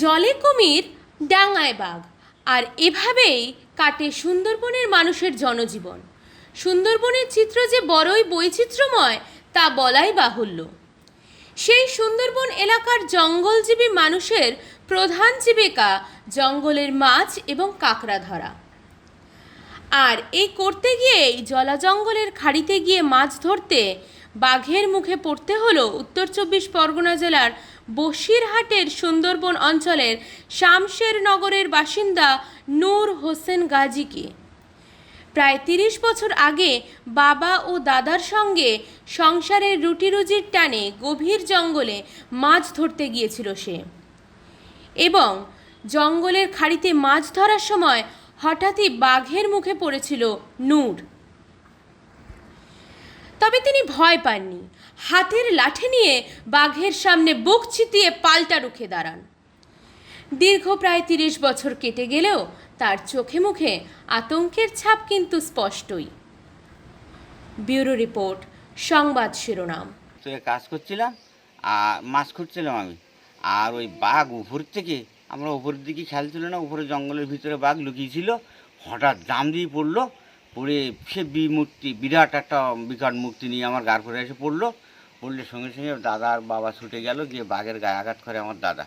জলে কুমির, ডাঙায় বাঘ। আর এভাবেই কাটে সুন্দরবনের মানুষের জনজীবন। সুন্দরবনের চিত্র যে বড়ই বৈচিত্র্যময়, তা বলাই বাহুল্য। সেই সুন্দরবন এলাকার জঙ্গলজীবী মানুষের প্রধান জীবিকা জঙ্গলের মাছ এবং কাঁকড়া ধরা। আর এই করতে গিয়েই জলা জঙ্গলের খাড়িতে গিয়ে মাছ ধরতে বাঘের মুখে পড়তে হলো উত্তর চব্বিশ পরগনা জেলার বসিরহাটের সুন্দরবন অঞ্চলের শামশের নগরের বাসিন্দা নূর হোসেন গাজীকে। প্রায় তিরিশ বছর আগে বাবা ও দাদার সঙ্গে সংসারের রুটি রুজির টানে গভীর জঙ্গলে মাছ ধরতে গিয়েছিল সে। এবং জঙ্গলের খাড়িতে মাছ ধরার সময় হঠাৎই বাঘের মুখে পড়েছিল নূর। তবে তিনি ভয় পাননি। হাতের লাঠি নিয়ে বাঘের সামনে বুক চিতিয়ে পাল্টা রুখে দাঁড়ান। দীর্ঘ প্রায় তিরিশ বছর কেটে গেলেও তার চোখে মুখে আতঙ্কের ছাপ কিন্তু স্পষ্টই। ব্যুরো রিপোর্ট, সংবাদ শিরোনাম। কাজ করছিলাম আর মাছ খুঁজছিলাম আমি। আর ওই বাঘ উপর থেকে, আমরা উপরের দিকে খেয়াল ছিল না উপরে জঙ্গলের ভিতরে বাঘ লুকিয়েছিল হঠাৎ জাম দিয়ে পড়ল পড়ে সে বিমূর্তি, বিরাট একটা বিকট মূর্তি নিয়ে আমার গার পরে এসে পড়ল। পড়লে সঙ্গে সঙ্গে দাদা আর বাবা ছুটে গেল, গিয়ে বাঘের গায়ে আঘাত করে আমার দাদা।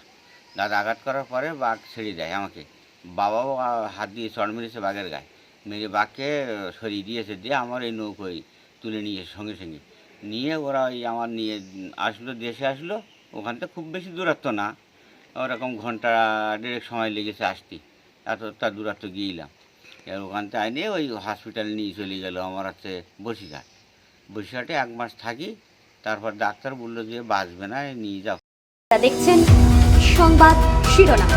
দাদা আঘাত করার পরে বাঘ ছেড়ে দেয় আমাকে। বাবাও হাত দিয়ে চড় মেরেছে বাঘের গায়ে। মেরে বাঘকে সরিয়ে দিয়েছে, দিয়ে আমার এই নৌকোয় তুলে নিয়ে সঙ্গে সঙ্গে। নিয়ে ওরা ওই আমার নিয়ে আসলো, দেশে আসলো। ওখান থেকে খুব বেশি দূরত্ব না। ওরকম ঘণ্টা দেড়েক সময় লেগেছে আসতে। এতটা দূরত্ব গিয়েছিলাম এবার ওখান থেকে আইনে ওই হসপিটালে নিয়ে চলে গেল আমার হচ্ছে বসিঘাট বসিঘাটে এক মাস থাকি, তারপর ডাক্তার বলল যে বাঁচবে না, নিয়ে যাও। দেখছেন সংবাদ শিরোনাম।